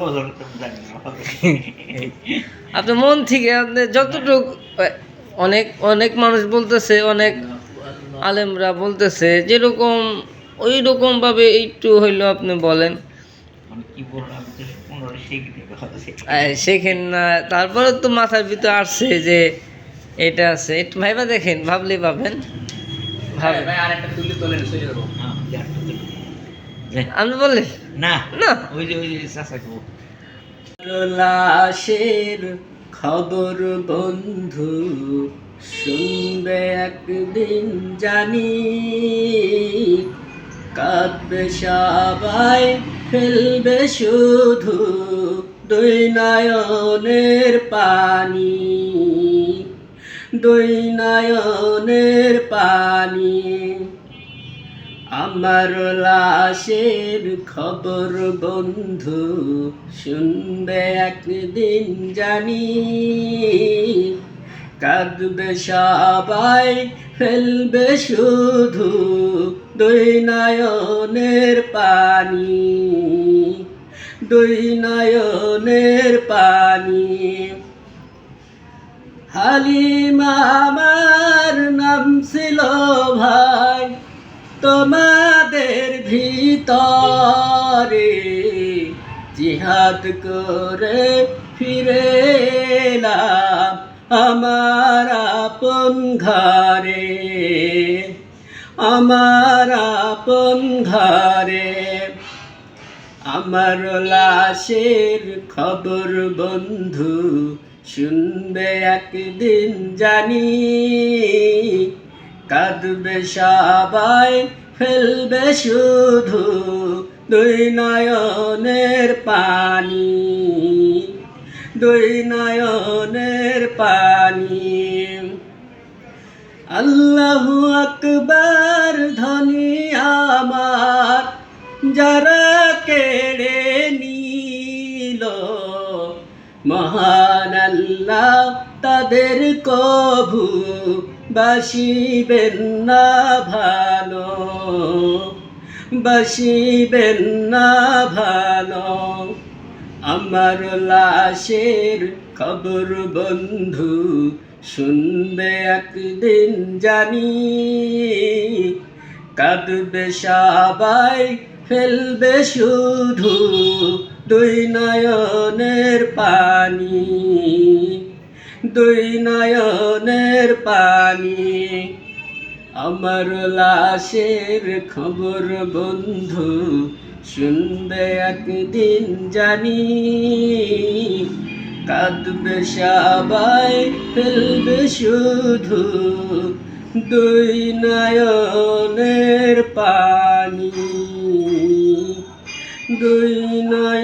বলুন তো জানি না। আপনার মন থেকে আপনি যতটুকু অনেক অনেক মানুষ বলতেছে অনেক আলেমরা বলতেছে যেরকম ওই রকম ভাবে একটু হইল আপনি বলেন। মানে শিখিনি না। তারপরে তো মাথার ভিতরে আসছে যে এটা আছে। একটু ভাইবা দেখেন ভাবলেই পাবেন। ভাবেন হ্যাঁ, আপনি বললেন না। না? ওই যে ওই যে চাচাকে। লাশের খবর বন্ধু শুনবে একদিন জানি। কাঁদবে সবাই ফেলবে শুধু দুই নয়নের পানি। দুই নয়নের পানি। আমার লাশের খবর বন্ধু, শুনবে একদিন জানি। কাঁদবে সবাই, ফেলবে শুধু দুই নয়নের পানি। দুই নয়নের পানি। হালিমা, আমার নাম ছিল ভাই তোমাদের ভিতরে জিহাদ করে ফিরে আমার আপন ঘরে, আমার আপন ঘরে। আমার লাশের খবর বন্ধু শুনবে একদিন জানি, কাঁদবে সবাই ফেলবে শুধু দুই নয়নের পানি, দুই নয়নের পানি। আল্লাহ আকবার, ধনী আমার, যারা কেড়ে নিল, মহান আল্লাহ তাদের কভু বাসিবেন না ভালো বাসিবেন না ভালো। আমার লাশের খবর বন্ধু শুনবে একদিন জানি, কাঁদবে সবাই, ফেলবে শুধু দুই নয়নের পানি। দুই নয়নের পানি। আমার লাশের খবর বন্ধু শুনবে একদিন জানি। কাঁদবে সবাই, ফেলবে শুধু দুই নয়নের পানি। দুই নয়নের